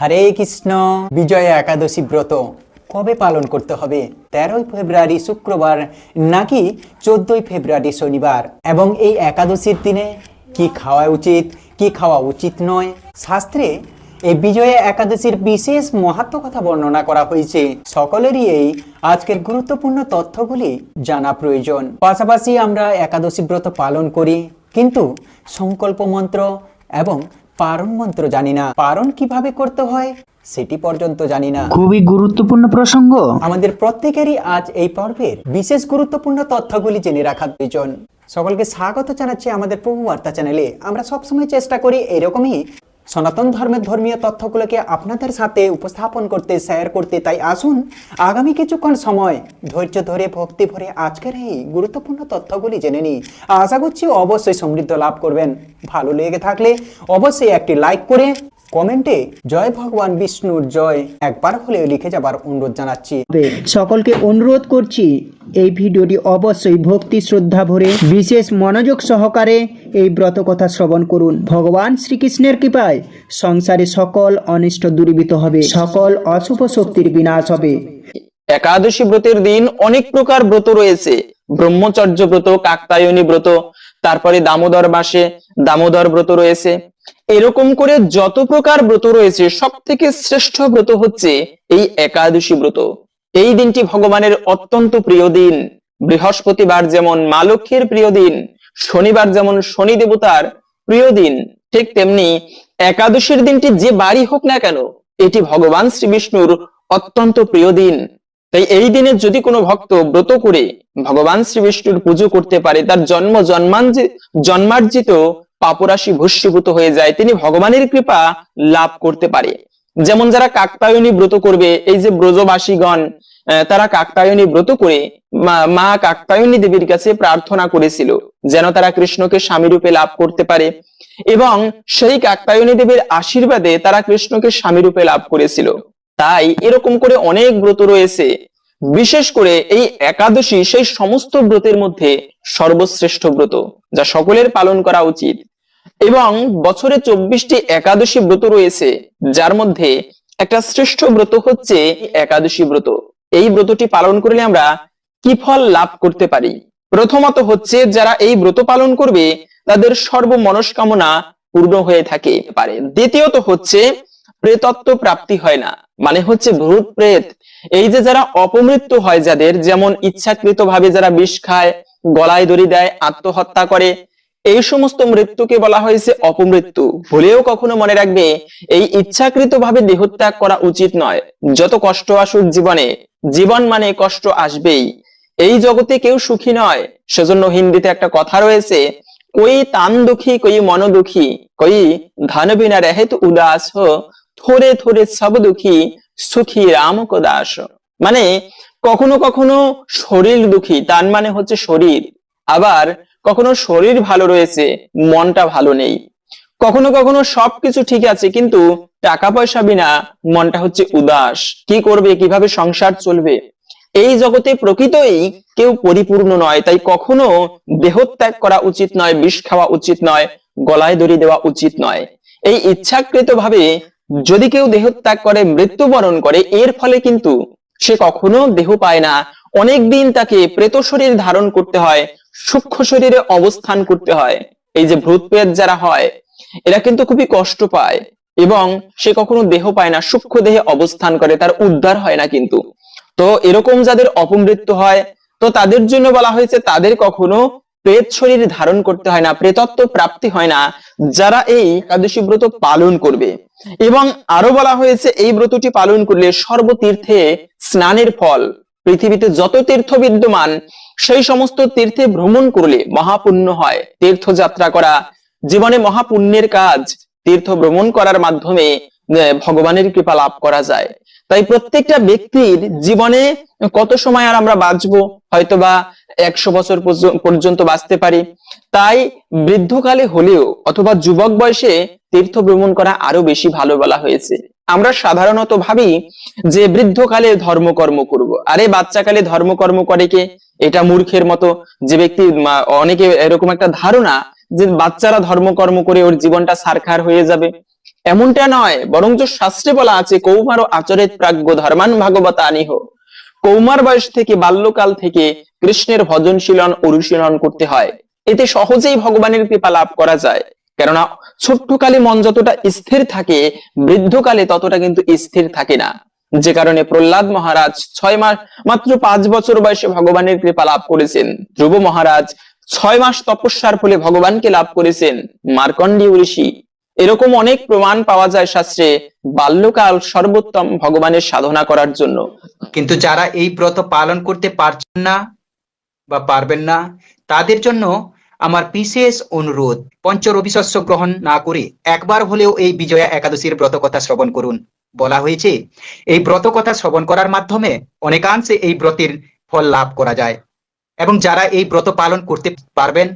হরে কৃষ্ণ। বিজয়া একাদশী ব্রত কবে পালন করতে হবে? তেরোই ফেব্রুয়ারি শুক্রবার নাকি চোদ্দই ফেব্রুয়ারি শনিবার? এবং এই একাদশীর দিনে কি খাওয়া উচিত, কি খাওয়া উচিত নয়? শাস্ত্রে এই বিজয়া একাদশীর বিশেষ মহাত্ম কথা বর্ণনা করা হয়েছে। সকলেরই এই আজকের গুরুত্বপূর্ণ তথ্যগুলি জানা প্রয়োজন। পাশাপাশি আমরা একাদশী ব্রত পালন করি, কিন্তু সংকল্প মন্ত্র এবং পারণ মন্ত্র জানি না। পারণ কীভাবে করতে হয় সেটি পর্যন্ত জানি না। খুবই গুরুত্বপূর্ণ প্রসঙ্গ। আমাদের প্রত্যেকেরই আজ এই পর্বের বিশেষ গুরুত্বপূর্ণ তথ্যগুলি জেনে রাখা প্রয়োজন। সকলকে স্বাগত জানাচ্ছি আমাদের প্রভু বার্তা চ্যানেলে। আমরা সবসময় চেষ্টা করি এরকমই সনাতন ধর্মের ধর্মীয় তথ্যগুলোকে আপনাদের সাথে উপস্থাপন করতে শেয়ার করতে তাই আসুন। আগামী কিছুক্ষণ সময়, ধৈর্য ধরে, ভক্তি ভরে আজকের এই গুরুত্বপূর্ণ তথ্যগুলি জেনে নিই আশা করছি অবশ্যই সমৃদ্ধ লাভ করবেন। ভালো লেগে থাকলে অবশ্যই একটি লাইক করে কমেন্টে জয় ভগবান বিষ্ণুর জয়। একবার হলেও লিখে যাবার অনুরোধ জানাচ্ছি। সকলকে অনুরোধ করছি এই ভিডিওটি অবশ্যই ভক্তি শ্রদ্ধা ভরে বিশেষ মনোযোগ সহকারে এই ব্রত কথা শ্রবণ করুন। ভগবান শ্রীকৃষ্ণের কৃপায় সংসারে সকল অনিষ্ট দূরীভূত হবে সকল অশুভ শক্তির বিনাশ হবে। একাদশী ব্রতের দিন অনেক প্রকার ব্রত রয়েছে। ব্রহ্মচর্য ব্রত কাকতায়নী ব্রত তারপরে দামোদর মাসে দামোদর ব্রত রয়েছে। এরকম করে যত প্রকার ব্রত রয়েছে সব থেকে শ্রেষ্ঠ ব্রত হচ্ছে এই একাদশী ব্রত। এই দিনটি ভগবানের অত্যন্ত প্রিয় দিন। বৃহস্পতিবার যেমন মা লক্ষ্মীর প্রিয় দিন, শনিবার যেমন শনি দেবতার প্রিয় দিন, ঠিক তেমনি একাদশীর দিনটি যে বাড়ি হোক না কেন, এটি ভগবান শ্রী বিষ্ণুর অত্যন্ত প্রিয় দিন। তাই এই দিনে যদি কোনো ভক্ত ব্রত করে ভগবান শ্রী বিষ্ণুর পুজো করতে পারে, তার জন্ম জন্মাঞ্জি- জন্মার্জিত পাপরাশি ভস্মীভূত হয়ে যায়, তিনি ভগবানের কৃপা লাভ করতে পারে। যেমন যারা কাকতায়নী ব্রত করবে, এই যে ব্রজবাসীগণ তারা কাকতায়নী ব্রত করে মা- কাকতায়নী দেবীর কাছে প্রার্থনা করেছিল, যেন তারা কৃষ্ণকে স্বামী রূপে লাভ করতে পারে। এবং সেই কাকতায়নী দেবীর আশীর্বাদে তারা কৃষ্ণকে স্বামী রূপে লাভ করেছিল। তাই এরকম করে অনেক ব্রত রয়েছে। বিশেষ করে এই একাদশী সেই সমস্ত ব্রতের মধ্যে সর্বশ্রেষ্ঠ ব্রত, যা সকলের পালন করা উচিত। এবং বছরে চব্বিশটি একাদশী ব্রত রয়েছে, যার মধ্যে একটা শ্রেষ্ঠ ব্রত হচ্ছে একাদশী ব্রত। এই ব্রতটি পালন করলে আমরা কি ফল লাভ করতে পারি? প্রথমত হচ্ছে, যারা এই ব্রত পালন করবে, তাদের সর্ব মনস্কামনা পূর্ণ হয়ে থাকে, পারে। দ্বিতীয়ত হচ্ছে প্রেতত্ব প্রাপ্তি হয় না। মানে হচ্ছে ভূত প্রেত। এই যে যারা অপমৃত্যু হয় যাদের, যেমন ইচ্ছাকৃত ভাবে যারা বিষ খায়, গলায় দড়ি দেয়, আত্মহত্যা করে, এই সমস্ত মৃত্যুকে বলা হয়েছে অপমৃত্যু। ভুলেও কখনো মনে রাখবে, এই ইচ্ছাকৃত ভাবে দেহত্যাগ করা উচিত নয়। যত কষ্ট আসুক জীবনে, জীবন মানে কষ্ট আসবেই। এই জগতে কেউ সুখী নয়। সেজন্য হিন্দিতে একটা কথা রয়েছে, কই তান দুঃখী, কই মন দুঃখী, কই ধন বিনা রহেত উদাস থোড়ে থোড়ে সব দুঃখী সুখী রাম কো দাস মানে কখনো কখনো শরীর দুঃখী, তার মানে হচ্ছে শরীর। আবার কখনো শরীর ভালো রয়েছে, মনটা ভালো নেই। কখনো কখনো সবকিছু ঠিক আছে, কিন্তু টাকা পয়সা বিনা মনটা হচ্ছে উদাস। কি করবে, কীভাবে সংসার চলবে? এই জগতে প্রকৃতই কেউ পরিপূর্ণ নয়, তাই কখনো দেহত্যাগ করা উচিত নয়, বিষ খাওয়া উচিত নয়, গলায় দড়ি দেওয়া উচিত নয়। এই ইচ্ছাকৃত ভাবে যদি কেউ দেহত্যাগ করে, মৃত্যুবরণ করে, এর ফলে কিন্তু সে কখনো দেহ পায় না। অনেক দিন তাকে প্রেত শরীর ধারণ করতে হয়, সূক্ষ্ম শরীরে অবস্থান করতে হয়। এই যে ভূত প্রেত যারা হয়, এরা কিন্তু খুবই কষ্ট পায় এবং সে কখনো দেহ পায় না, সূক্ষ্ম দেহে অবস্থান করে, তার উদ্ধার হয় না কিন্তু। তো এরকম যাদের অপমৃত্যু হয়, তো তাদের জন্য বলা হয়েছে, তাদের কখনো প্রেত শরীর ধারণ করতে হয় না, প্রেতত্ব প্রাপ্তি হয় না, যারা এই একাদশী ব্রত পালন করবে। এবং আরও বলা হয়েছে, এই ব্রতটি পালন করলে সর্বতীর্থে স্নানের ফল, পৃথিবীতে যত তীর্থ বিদ্যমান, সেই সমস্ত তীর্থে ভ্রমণ করলে মহাপুণ্য হয়। তীর্থযাত্রা করা, জীবনে মহাপুণ্যের কাজ, তীর্থ ভ্রমণ করার মাধ্যমে ভগবানের কৃপা লাভ করা যায়। তাই প্রত্যেকটা ব্যক্তির জীবনে কত সময় আর আমরা বাঁচবো? হয়তোবা একশো বছর পর্যন্ত বাঁচতে পারি। তাই বৃদ্ধকালে হলেও অথবা যুবক বয়সে তীর্থ ভ্রমণ করা আরও বেশি ভালো বলা হয়েছে। আমরা সাধারণত ভাবি যে বৃদ্ধকালে ধর্মকর্ম করব। আরে বাচ্চাকালে ধর্মকর্ম করে কে? এটা মূর্খের মতো। যে ব্যক্তি অনেকে এরকম একটা ধারণা যে বাচ্চারা ধর্মকর্ম করে ওর জীবনটা সারখার হয়ে যাবে। এমনটা নয় বরং যে শাস্ত্রে বলা আছে, কৌমার আচরিত প্রাজ্ঞ ধর্মান ভাগবত আনিহ কৌমার বয়স থেকে বাল্যকাল থেকে কৃষ্ণের ভজনশীলন অনুশীলন করতে হয়। এতে সহজেই ভগবানের কৃপা লাভ করা যায়। কেননা, ছোট্টকালে মন যতটা স্থির থাকে, বৃদ্ধকালে ততটা কিন্তু স্থির থাকে না। যে কারণে প্রহ্লাদ মহারাজ ছয় মাস, মাত্র পাঁচ বছর বয়সে ভগবানের কৃপা লাভ করেছেন। ধ্রুব মহারাজ ছয় মাস তপস্যার ফলে ভগবানকে লাভ করেছেন মার্কণ্ডীয় ঋষি। এরকম অনেক প্রমাণ পাওয়া যায় শাস্ত্রে, বাল্যকাল সর্বোত্তম ভগবানের সাধনা করার জন্য। কিন্তু যারা এই ব্রত পালন করতে পারছেন না বা পারবেন না, তাদের জন্য আমার বিশেষ অনুরোধ পঞ্চ রবি শস্য গ্রহণ না করে একবার হলেও এই বিজয়া একাদশীর ব্রত কথা শ্রবণ করুন। বলা হয়েছে, এই ব্রত কথা শ্রবণ করার মাধ্যমে অনেকাংশে এই ব্রতের ফল লাভ করা যায়। এবং যারা এই ব্রত পালন করতে পারবেন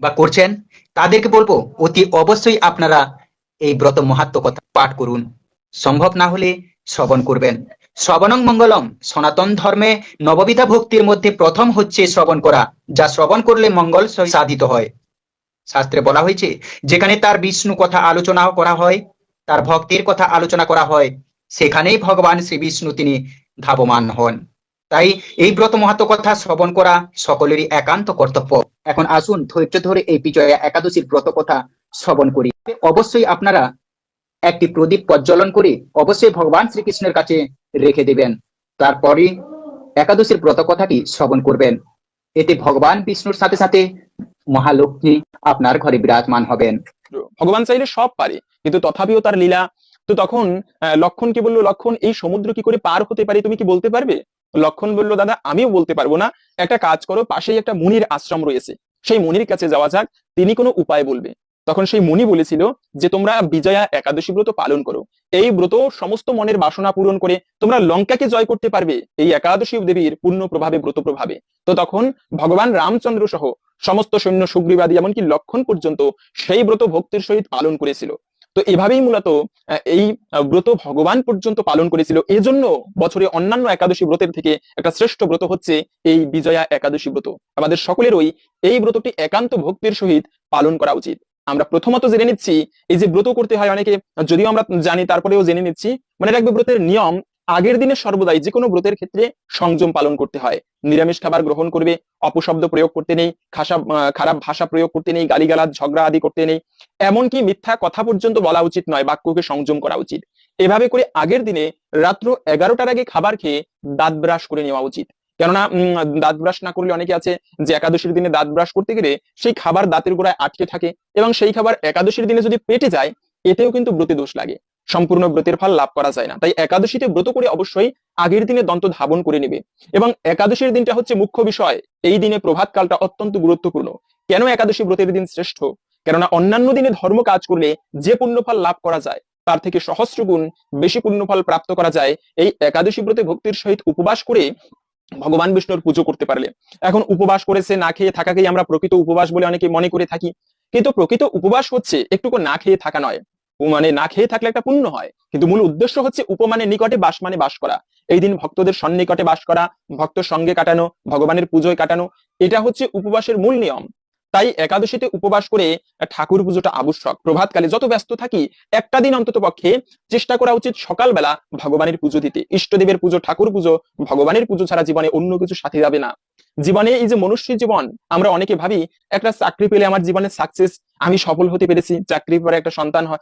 বা করছেন তাদেরকে বলব, অতি অবশ্যই আপনারা এই ব্রত মহাত্ম কথা পাঠ করুন। সম্ভব না হলে শ্রবণ করবেন। শ্রবণং মঙ্গলম। সনাতন ধর্মে নববিধা ভক্তির মধ্যে প্রথম হচ্ছে শ্রবণ করা, যা শ্রবণ করলে মঙ্গল সাধিত হয়। শাস্ত্রে বলা হয়েছে, যেখানে তার বিষ্ণু কথা আলোচনা করা হয়, তার ভক্তির কথা আলোচনা করা হয়, সেখানেই ভগবান শ্রী বিষ্ণু তিনি ধাবমান হন। তাই এই ব্রত মাহাত্ম কথা শ্রবণ করা সকলেরই একান্ত কর্তব্য। এখন আসুন ধৈর্য ধরে এই বিজয়া একাদশীর ব্রত কথা শ্রবণ করি। অবশ্যই আপনারা একটি প্রদীপ প্রজ্বলন করে অবশ্যই ভগবান শ্রীকৃষ্ণের কাছে রেখে দেবেন। তারপরে একাদশীর ব্রত কথাটি শ্রবণ করবেন। এতে ভগবান বিষ্ণুর সাথে সাথে মহালক্ষ্মী আপনার ঘরে বিরাজমান হবেন। ভগবান চাইলে সব পারে, কিন্তু তথাপিও তার লীলা। তো তখন লক্ষণ কি বলল? লক্ষণ এই সমুদ্র কি করে পার হতে পারে তুমি কি বলতে পারবে? লক্ষণ বলল, দাদা, আমিও বলতে পারব না। একটা কাজ করো, পাশেই একটা মুনির আশ্রম রয়েছে। সেই মুনির কাছে যাওয়া যাক, তিনি কোনো উপায় বলবে। তখন সেই মুনি বলেছিল যে, তোমরা বিজয়া একাদশী ব্রত পালন করো। এই ব্রত সমস্ত মনের বাসনা পূরণ করে তোমরা লঙ্কাকে জয় করতে পারবে। এই একাদশী দেবীর পূর্ণ প্রভাবে ব্রত প্রভাবে। তো তখন ভগবান রামচন্দ্র সহ সমস্ত সৈন্য সুগ্রীবাদী, এমনকি লক্ষণ পর্যন্ত সেই ব্রত ভক্তির সহিত পালন করেছিল। তো এভাবেই মূলত এই ব্রত ভগবান পর্যন্ত পালন করেছিল। এজন্য বছরে অন্যান্য একাদশী ব্রতের থেকে একটা শ্রেষ্ঠ ব্রত হচ্ছে এই বিজয়া একাদশী ব্রত। আমাদের সকলেরই এই ব্রতটি একান্ত ভক্তির সহিত পালন করা উচিত। আমরা প্রথমত জেনে নিচ্ছি, এই যে ব্রত করতে হয় অনেকে, যদিও আমরা জানি, তারপরেও জেনে নিচ্ছি মানে রাখবে ব্রতের নিয়ম আগের দিনে সর্বদাই যে কোনো ব্রতের ক্ষেত্রে সংযম পালন করতে হয়। নিরামিষ খাবার গ্রহণ করবে, অপশব্দ প্রয়োগ করতে নেই, খাসা খারাপ ভাষা প্রয়োগ করতে নেই, গালিগালাজ, ঝগড়া আদি করতে নেই। এমনকি মিথ্যা কথা পর্যন্ত বলা উচিত নয়, বাক্যকে সংযম করা উচিত। এভাবে করে আগের দিনে রাত্র এগারোটার আগে খাবার খেয়ে দাঁত ব্রাশ করে নেওয়া উচিত। কেননা দাঁত ব্রাশ না করলে অনেকে আছে যে একাদশীর দিনে দাঁত ব্রাশ করতে গেলে সেই খাবার দাঁতের গোড়ায় আটকে থাকে এবং সেই খাবার একাদশীর দিনে যদি পেটে যায়, এতেও কিন্তু ব্রতে দোষ লাগে। সম্পূর্ণ ব্রতের ফল লাভ করা যায় না। তাই একাদশীতে ব্রত করে অবশ্যই আগের দিনে দন্ত ধাবন করে নেবে এবং একাদশীর দিনটা হচ্ছে মুখ্য বিষয়। এই দিনে প্রভাত কালটা অত্যন্ত গুরুত্বপূর্ণ। কেন একাদশী ব্রতের দিন শ্রেষ্ঠ? কেননা অন্যান্য দিনে ধর্ম কাজ করলে যে পুণ্যফল লাভ করা যায়, তার থেকে সহস্র গুণ বেশি পুণ্যফল প্রাপ্ত করা যায়। এই একাদশী ব্রতে ভক্তির সহিত উপবাস করে ভগবান বিষ্ণুর পুজো করতে পারলে। এখন উপবাস করেছে, না খেয়ে থাকাকেই আমরা প্রকৃত উপবাস বলে অনেকে মনে করে থাকি। কিন্তু প্রকৃত উপবাস হচ্ছে একটুকু না খেয়ে থাকা নয়। ও মানে না খেয়ে থাকলে একটা পুণ্য হয়। কিন্তু মূল উদ্দেশ্য হচ্ছে উপমানের নিকটে বাস মানে বাস করা। এই দিন ভক্তদের সন্নিকটে বাস করা, ভক্তর সঙ্গে কাটানো, ভগবানের পুজোয় কাটানো, এটা হচ্ছে উপবাসের মূল নিয়ম। তাই একাদশীতে উপবাস করে ঠাকুর পুজোটা আবশ্যক। প্রভাতকালে যত ব্যস্ত থাকি, একটা দিন অন্তত পক্ষে চেষ্টা করা উচিত সকালবেলা ভগবানের পুজো দিতে। ইষ্টদেবের পুজো, ঠাকুর পুজো, ভগবানের পুজো ছাড়া জীবনে অন্য কিছু সাথে যাবে না। জীবনে এই যে মনুষ্য জীবন, আমরা অনেকে ভাবি একটা চাকরি পেলে আমার জীবনে সাকসেস আমি সফল হতে পেরেছি চাকরি পরে একটা সন্তান হয়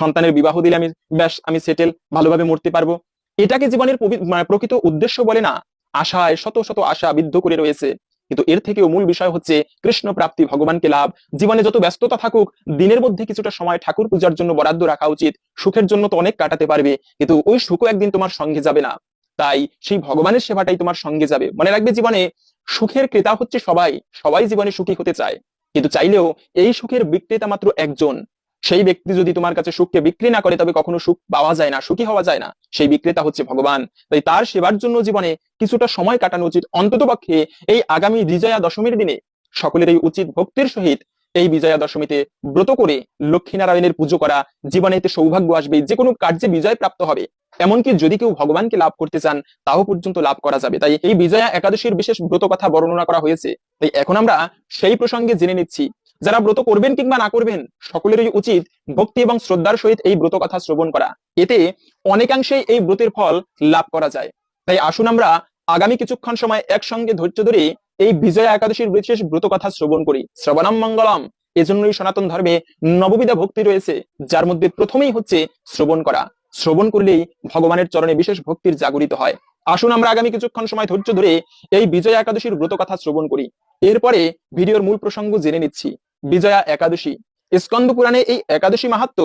সন্তানের বিবাহ দিলে আমি ব্যাস, আমি সেটেল ভালোভাবে মরতে পারব। এটাকে জীবনের মানে প্রকৃত উদ্দেশ্য বলে না, আশায় শত শত আশা বিদ্ধ করে রয়েছে। কিন্তু এর থেকেও মূল বিষয় হচ্ছে কৃষ্ণ প্রাপ্তি, ভগবানকে লাভ। জীবনে যত ব্যস্ততা থাকুক, দিনের মধ্যে কিছুটা সময় ঠাকুর পূজার জন্য বরাদ্দ রাখা উচিত, সুখের জন্য তো অনেক কাটাতে পারবে, কিন্তু ওই সুখও একদিন তোমার সঙ্গে যাবে না। তাই সেই ভগবানের সেবাটাই তোমার সঙ্গে যাবে। মনে রাখবে জীবনে সুখের ক্রেতা হচ্ছে সবাই। সবাই জীবনে সুখী হতে চায়। কিন্তু চাইলেও এই সুখের বিক্রেতা মাত্র একজন। সেই ব্যক্তি যদি তোমার কাছে সুখকে বিক্রি না করে তবে কখনো সুখ পাওয়া যায় না সুখী হওয়া যায় না। সেই বিক্রেতা হচ্ছে ভগবান। তাই তার সেবার জন্য জীবনে কিছুটা সময় কাটানো উচিত। অন্তত পক্ষে এই আগামী বিজয়া দশমীর দিনে সকলের এই উচিত ভক্তির সহিত এই বিজয়া দশমীতে ব্রত করে লক্ষ্মীনারায়ণের পুজো করা জীবনে এতে সৌভাগ্য আসবে, যে কোনো কার্যে বিজয় প্রাপ্ত হবে। এমনকি যদি কেউ ভগবানকে লাভ করতে চান তাও পর্যন্ত লাভ করা যাবে। তাই এই বিজয়া একাদশীর বিশেষ ব্রত কথা বর্ণনা করা হয়েছে। তাই এখন আমরা সেই প্রসঙ্গে জেনে নিচ্ছি, যারা ব্রত করবেন কিংবা না করবেন, সকলেরই উচিত ভক্তি এবং শ্রদ্ধার সহিত এই ব্রত কথা শ্রবণ করা। এতে অনেকাংশেই এই ব্রতের ফল লাভ করা যায়। তাই আসুন আমরা আগামী কিছুক্ষণ সময় একসঙ্গে ধৈর্য ধরে এই বিজয়া একাদশীর বিশেষ ব্রত কথা শ্রবণ করি। শ্রবণম মঙ্গলম। এজন্যই সনাতন ধর্মে নববিধা ভক্তি রয়েছে, যার মধ্যে প্রথমেই হচ্ছে শ্রবণ করা। শ্রবণ করলেই ভগবানের চরণে বিশেষ ভক্তির জাগরিত হয়। আসুন আমরা আগামী কিছুক্ষণ সময় ধৈর্য ধরে এই বিজয়া একাদশীর ব্রত কথা শ্রবণ করি। এরপরে ভিডিওর মূল প্রসঙ্গ জেনে নিচ্ছি। বিজয়া একাদশী। স্কন্দ পুরাণে এই একাদশী মাহাত্ম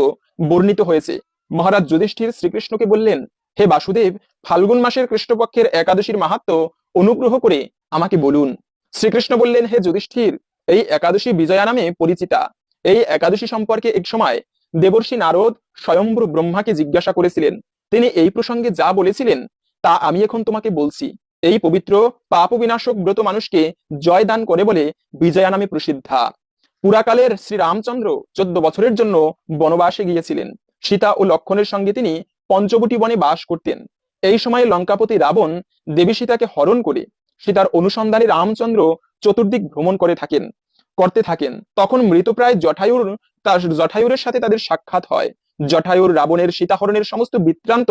বর্ণিত হয়েছে। মহারাজ যুধিষ্ঠির শ্রীকৃষ্ণকে বললেন, হে বাসুদেব, ফাল্গুন মাসের কৃষ্ণপক্ষের একাদশীর মাহাত্ম অনুগ্রহ করে আমাকে বলুন। শ্রীকৃষ্ণ বললেন, হে যুধিষ্ঠির, এই একাদশী বিজয়া নামে পরিচিতা। এই একাদশী সম্পর্কে এক সময় দেবর্ষী নারদ স্বয়ম্ভ্র ব্রহ্মাকে জিজ্ঞাসা করেছিলেন। তিনি এই প্রসঙ্গে যা বলেছিলেন, তা আমি এখন তোমাকে বলছি। এই পবিত্র পাপ বিনাশক ব্রত মানুষকে জয় দান করে বলে বিজয়া নামে প্রসিদ্ধা। পুরাকালের শ্রী রামচন্দ্র চোদ্দ বছরের জন্য বনবাসে গিয়েছিলেন। সীতা ও লক্ষণের সঙ্গে তিনি পঞ্চবটি বনে বাস করতেন। এই সময় লঙ্কাপতি রাবণ দেবী সীতাকে হরণ করে সীতার অনুসন্ধানে রামচন্দ্র চতুর্দিক ভ্রমণ করে থাকেন, করতে থাকেন। তখন মৃতপ্রায় জটায়ুর তার জটায়ুরের সাথে তাদের সাক্ষাৎ হয়। জঠায়ুর রাবণের সীতাহরণের সমস্ত বৃত্তান্ত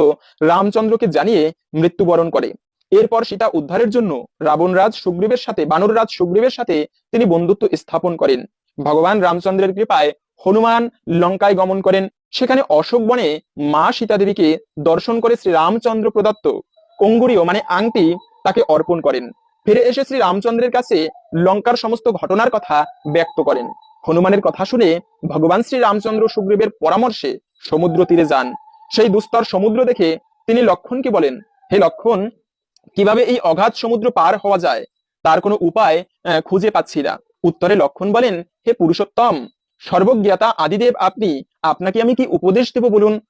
রামচন্দ্রকে জানিয়ে মৃত্যুবরণ করে। এরপর সীতা উদ্ধারের জন্য রাবণরাজ সুগ্রীবের সাথে, বানররাজ সুগ্রীবের সাথে তিনি বন্ধুত্ব স্থাপন করেন। ভগবান রামচন্দ্রের কৃপায় হনুমান লঙ্কায় গমন করেন। সেখানে অশোক বনে মা সীতা দেবীকে দর্শন করে শ্রী রামচন্দ্র প্রদত্ত অঙ্গুরীয় মানে আংটি তাকে অর্পণ করেন। ফিরে এসে শ্রী রামচন্দ্রের কাছে লঙ্কার সমস্ত ঘটনার কথা ব্যক্ত করেন। হনুমানের কথা শুনে ভগবান শ্রী রামচন্দ্র সুগ্রীবের পরামর্শে সমুদ্র তীরে যান। সেই দুস্তর সমুদ্র দেখে তিনি লক্ষণকে বলেন, হে লক্ষণ, কীভাবে এই অগাধ সমুদ্র পার হওয়া যায়? তার কোনো উপায় খুঁজে পাচ্ছি না। উত্তরে লক্ষণ বলেন, হে পুরুষোত্তম, সর্বজ্ঞাতা আদিদেব আপনি, আপনাকে আমি কি উপদেশ দেব বলুন?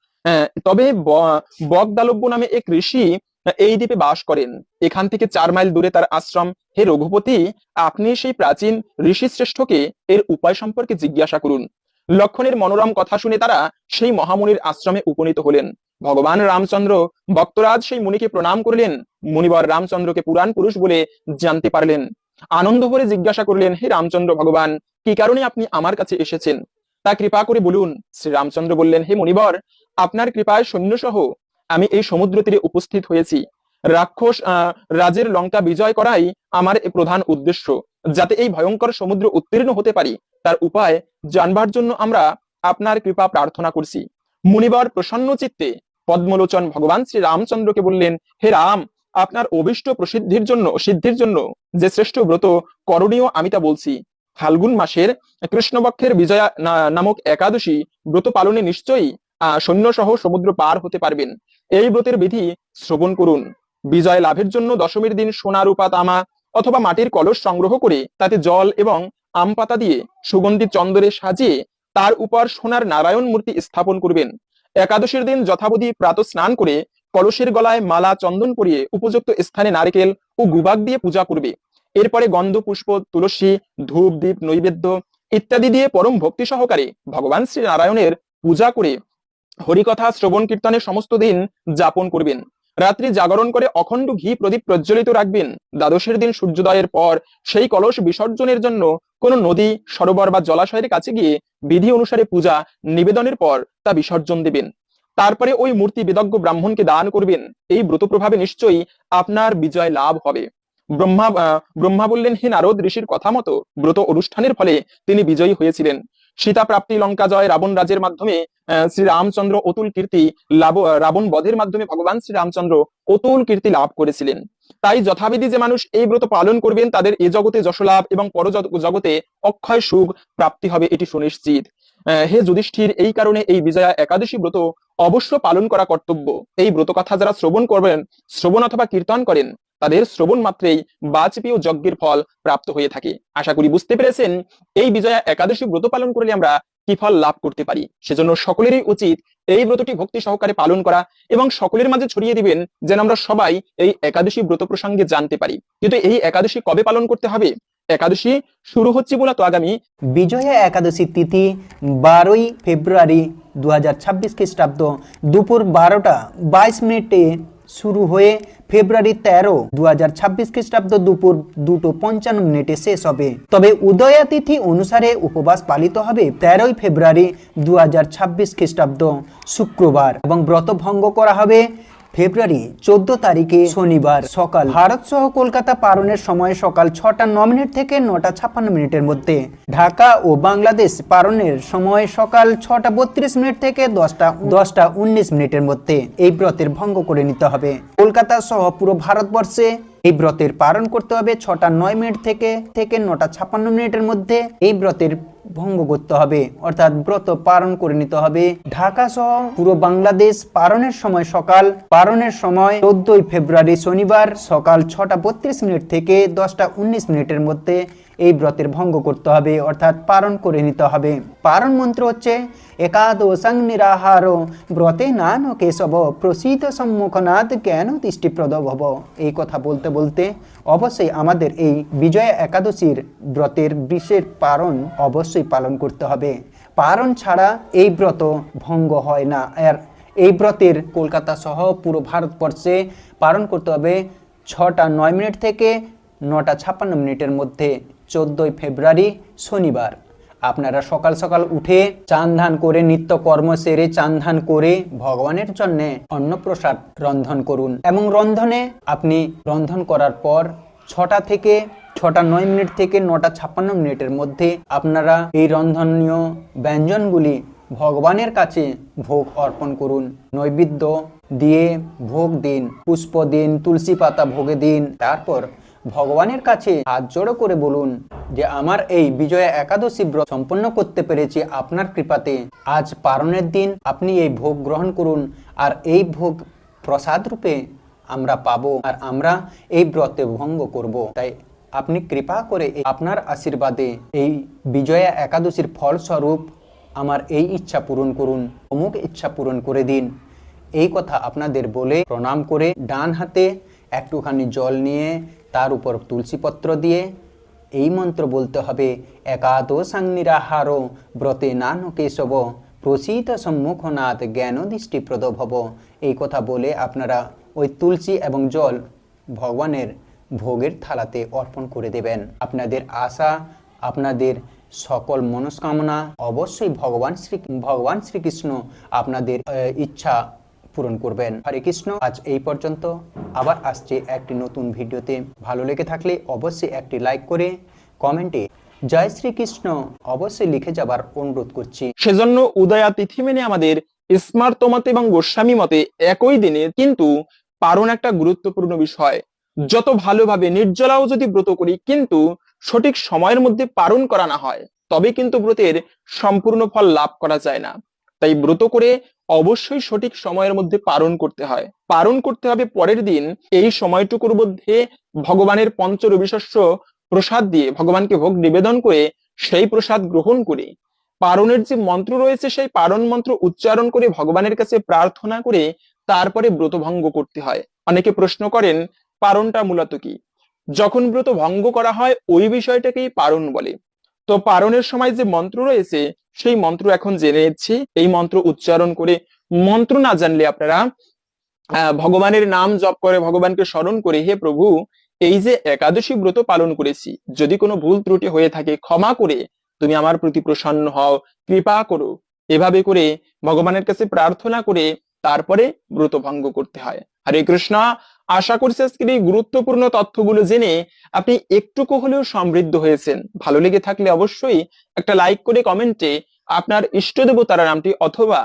তবে ব- বগদালব্য নামে এক ঋষি এই দ্বীপে বাস করেন। এখান থেকে চার মাইল দূরে তার আশ্রম। হে রঘুপতি, আপনি সেই প্রাচীন ঋষি শ্রেষ্ঠকে এর উপায় সম্পর্কে জিজ্ঞাসা করুন। লক্ষণের মনোরম কথা শুনে তারা সেই মহামুনির আশ্রমে উপনীত হলেন। ভগবান রামচন্দ্র ভক্তরাজ সেই মুনিকে প্রণাম করলেন। মুনিবর রামচন্দ্রকে পুরাণ পুরুষ বলে জানতে পারলেন। আনন্দ ভরে জিজ্ঞাসা করলেন, হে রামচন্দ্র ভগবান, কি কারণে আপনি আমার কাছে এসেছেন? তা কৃপা করে বলুন। শ্রী রামচন্দ্র বললেন, হে মুনিবর, আপনার কৃপায় সৈন্যসহ আমি এই সমুদ্র তীরে উপস্থিত হয়েছি। রাক্ষস রাজের লঙ্কা বিজয় করাই আমার প্রধান উদ্দেশ্য। যাতে এই ভয়ঙ্কর সমুদ্র উত্তীর্ণ হতে পারি, তার উপায় জানবার জন্য আমরা আপনার কৃপা প্রার্থনা করছি। মুনিবর প্রসন্ন চিত্তে পদ্মলোচন ভগবান শ্রী রামচন্দ্রকে বললেন, হে রাম, আপনার অভিষ্ট প্রসিদ্ধির জন্য, সিদ্ধির জন্য যে শ্রেষ্ঠ ব্রত করণীয় আমি তা বলছি। ফাল্গুন মাসের কৃষ্ণপক্ষের বিজয়া নামক একাদশী ব্রত পালনে নিশ্চয়ই সৈন্য সহ সমুদ্র পার হতে পারবেন। এই ব্রতের বিধি শ্রবণ করুন। বিজয় লাভের জন্য দশমীর দিন সোনা রূপা তামা অথবা মাটির কলস সংগ্রহ করে তাতে জল এবং আম পাতা দিয়ে সুগন্ধি চন্দরে সাজিয়ে তার উপর সোনার নারায়ণ মূর্তি স্থাপন করবেন। একাদশীর দিন যথাবধি প্রাত স্নান করে কলসের গলায় মালা চন্দন পরিয়ে উপযুক্ত স্থানে নারকেল ও গুবাক দিয়ে পূজা করবে। এরপরে গন্ধ, পুষ্প, তুলসী, ধূপ, দীপ, নৈবেদ্য ইত্যাদি দিয়ে পরম ভক্তি সহকারে ভগবান শ্রী নারায়ণের পূজা করে হরিকথা শ্রবণ কীর্তনের সমস্ত দিন যাপন করবেন। রাত্রি জাগরণ করে অখণ্ড ঘি প্রদীপ প্রজ্বলিত রাখবেন। দ্বাদশের দিন সূর্যোদয়ের পর সেই কলস বিসর্জনের জন্য কোনো নদী, সরোবর বা জলাশয়ের কাছে গিয়ে বিধি অনুসারে পূজা, নিবেদনের পর তা বিসর্জন দেবেন। তারপরে ওই মূর্তি বিদজ্ঞ ব্রাহ্মণকে দান করবেন। এই ব্রত প্রভাবে নিশ্চয়ই আপনার বিজয় লাভ হবে। ব্রহ্মা ব্রহ্মা বললেন, হে নারদ ঋষির কথা মতো ব্রত অনুষ্ঠানের ফলে তিনি বিজয়ী হয়েছিলেন। সীতা প্রাপ্তি লঙ্কা জয় রাবণ রাজের মাধ্যমে শ্রী রামচন্দ্র অতুল কীর্তি রাবণ বধের মাধ্যমে ভগবান শ্রী রামচন্দ্র অতুল কীর্তি লাভ করেছিলেন। তাই যথাবিধি যে মানুষ এই ব্রত পালন করবেন, তাদের এ জগতে যশলাভ এবং পর জগতে অক্ষয় সুখ প্রাপ্তি হবে, এটি সুনিশ্চিত। হে যুধিষ্ঠির, এই কারণে এই বিজয়া একাদশী ব্রত অবশ্য পালন করা কর্তব্য। এই ব্রত কথা যারা শ্রবণ করবেন, শ্রবণ অথবা কীর্তন করেন, তাদের শ্রবণ মাত্রেই বাজপেয় যজ্ঞের ফল প্রাপ্ত হয়ে থাকে। আশা করি বুঝতে পেরেছেন, এই বিজয়া একাদশী ব্রত পালন করলে আমরা কি ফল লাভ করতে পারি? সেজন্য সকলেরই উচিত এই ব্রতটি ভক্তি সহকারে পালন করা এবং সকলের মাঝে ছড়িয়ে দিবেন যেন আমরা সবাই এই একাদশী ব্রত প্রসঙ্গে জানতে পারি। কিন্তু এই একাদশী কবে পালন করতে হবে? একাদশী শুরু হচ্ছে বলে তো আগামী বিজয়া একাদশী তিথি বারোই ফেব্রুয়ারি দু হাজার ছাব্বিশ খ্রিস্টাব্দ দুপুর বারোটা বাইশ মিনিটে শুরু হয়ে ফেব্রুয়ারি তেরো দু হাজার ছাব্বিশ খ্রিস্টাব্দ দুপুর দুটো পঞ্চান্ন মিনিটে শেষ হবে। তবে উদয়া তিথি অনুসারে উপবাস পালিত হবে তেরোই ফেব্রুয়ারি দু হাজার ছাব্বিশ খ্রিস্টাব্দ শুক্রবার এবং ব্রত ভঙ্গ করা হবে ফেব্রুয়ারি চোদ্দ তারিখে শনিবার সকাল। ভারত সহ কলকাতা পারণের সময় সকাল ছটা ন মিনিট থেকে নটা ছাপ্পান্ন মিনিটের মধ্যে। ঢাকা ও বাংলাদেশ পারণের সময় সকাল ছটা বত্রিশ মিনিট থেকে দশটা দশটা উনিশ মিনিটের মধ্যে। এই ব্রতের ভঙ্গ করে নিতে হবে। কলকাতা সহ পুরো ভারতবর্ষে এই ব্রতের পালন করতে হবে ছটা নয় মিনিট থেকে থেকে নটা ছাপ্পান্ন মিনিটের মধ্যে এই ব্রতের ভঙ্গ করতে হবে। অর্থাৎ ব্রত পালন করে নিতে হবে। ঢাকা সহ পুরো বাংলাদেশ পালনের সময় সকাল, পালনের সময় চোদ্দই ফেব্রুয়ারি শনিবার সকাল ছটা বত্রিশ মিনিট থেকে দশটা উনিশ মিনিটের মধ্যে এই ব্রতের ভঙ্গ করতে হবে, অর্থাৎ পারণ করে নিতে হবে। পারণ মন্ত্র হচ্ছে একাদশং নিরাহার ব্রতে নান কেশব প্রসিত সম্মুখনাথ জ্ঞান দৃষ্টিপ্রদ ভব এই কথা বলতে বলতে অবশ্যই আমাদের এই বিজয়া একাদশীর ব্রতের বিশেষ পারণ অবশ্যই পালন করতে হবে। পারণ ছাড়া এই ব্রত ভঙ্গ হয় না। আর এই ব্রতের কলকাতা সহ পুরো ভারতবর্ষে পালন করতে হবে, ছটা নয় মিনিট থেকে নটা ছাপ্পান্ন মিনিটের মধ্যে। চোদ্দোই ফেব্রুয়ারি শনিবার। আপনারা সকাল সকাল উঠে চান ধান করে, নিত্য কর্ম সেরে চান ধান করে ভগবানের জন্য অন্নপ্রসাদ রন্ধন করুন। এবং রন্ধনে আপনি রন্ধন করার পর ছটা থেকে ছটা নয় মিনিট থেকে নটা ছাপ্পান্ন মিনিটের মধ্যে আপনারা এই রন্ধনীয় ব্যঞ্জনগুলি ভগবানের কাছে ভোগ অর্পণ করুন। নৈবেদ্য দিয়ে ভোগ দিন, পুষ্প দিন, তুলসী পাতা ভোগে দিন, তারপর ভগবানের কাছে হাত জোড়ো করে বলুন যে, আমার এই বিজয়া একাদশী ব্রত সম্পন্ন করতে পেরেছি আপনার কৃপাতে। আজ পারণের দিন আপনি এই ভোগ গ্রহণ করুন আর এই ভোগ প্রসাদ রূপে আমরা পাবো আর আমরা এই ব্রতে ভঙ্গ করব। তাই আপনি কৃপা করে আপনার আশীর্বাদে এই বিজয়া একাদশীর ফলস্বরূপ আমার এই ইচ্ছা পূরণ করুন। অমুক ইচ্ছা পূরণ করে দিন। এই কথা আপনাদের বলে প্রণাম করে ডান হাতে একটুখানি জল নিয়ে তার উপর তুলসীপত্র দিয়ে এই মন্ত্র বলতে হবে, একাদশাং নিরাহার ব্রতে নান কেশব প্রসিত সম্মুখনাথ জ্ঞান দৃষ্টিপ্রদ ভব। এই কথা বলে আপনারা ওই তুলসী এবং জল ভগবানের ভোগের থালাতে অর্পণ করে দেবেন। আপনাদের আশা, আপনাদের সকল মনস্কামনা অবশ্যই ভগবান শ্রী, ভগবান শ্রীকৃষ্ণ, আপনাদের ইচ্ছা পূরণ করবেন। হরে কৃষ্ণ, আজ এই পর্যন্ত। আবার আসছে একটি নতুন ভিডিওতে। ভালো লেগে থাকলে অবশ্যই একটি লাইক করে কমেন্টে জয় শ্রীকৃষ্ণ অবশ্যই লিখে যাবার অনুরোধ করছি। সেজন্য উদয়া তিথি মেনে আমাদের স্মার্ত মতে এবং গোস্বামী মতে একই দিনে কিন্তু পারণ একটা গুরুত্বপূর্ণ বিষয়। যত ভালোভাবে নির্জলাও যদি ব্রত করি, কিন্তু সঠিক সময়ের মধ্যে পালন করা না হয়, তবে কিন্তু ব্রতের সম্পূর্ণ ফল লাভ করা যায় না। তাই ব্রত করে অবশ্যই সঠিক সময়ের মধ্যে পালন করতে হয়। পালন করতে হবে পরের দিন। এই সময়টুকুর মধ্যে ভগবানের পঞ্চ রবিশস্য প্রসাদ দিয়ে ভগবানকে ভোগ নিবেদন করে সেই প্রসাদ গ্রহণ করে। পারণের যে মন্ত্র রয়েছে, সেই পারণ মন্ত্র উচ্চারণ করে ভগবানের কাছে প্রার্থনা করে তারপরে ব্রত ভঙ্গ করতে হয়। অনেকে প্রশ্ন করেন, পারণটা মূলত কি? যখন ব্রত ভঙ্গ করা হয়, ওই বিষয়টাকেই পারণ বলে। তো পারণের সময় যে মন্ত্র রয়েছে, সেই মন্ত্র এখন জেনে নিচ্ছি। এই মন্ত্র উচ্চারণ করে মন্ত্র না জানলে আপনারা ভগবানের নাম জপ করে, ভগবানকে স্মরণ করে, হে প্রভু, এই যে একাদশী ব্রত পালন করেছি, যদি কোনো ভুল ত্রুটি হয়ে থাকে, ক্ষমা করে তুমি আমার প্রতি প্রসন্ন হও, কৃপা করো। এভাবে করে ভগবানের কাছে প্রার্থনা করে তারপরে ব্রত ভঙ্গ করতে হয়। হরে কৃষ্ণ আশা করছি আজকের এই গুরুত্বপূর্ণ তথ্যগুলো জেনে আপনি একটুকু হলেও সমৃদ্ধ হয়েছেন। ভালো লেগে থাকলে অবশ্যই একটা লাইক করে কমেন্টে আপনার ইষ্ট দেবতার নামটি অথবা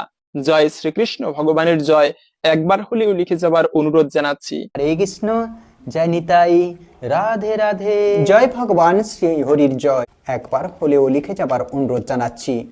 জয় শ্রীকৃষ্ণ ভগবানের জয় একবার হলেও লিখে যাবার অনুরোধ জানাচ্ছি। হরে কৃষ্ণ জয় নিতাই রাধে রাধে। জয় ভগবান শ্রী হরির জয়। একবার হলেও লিখে যাবার অনুরোধ জানাচ্ছি।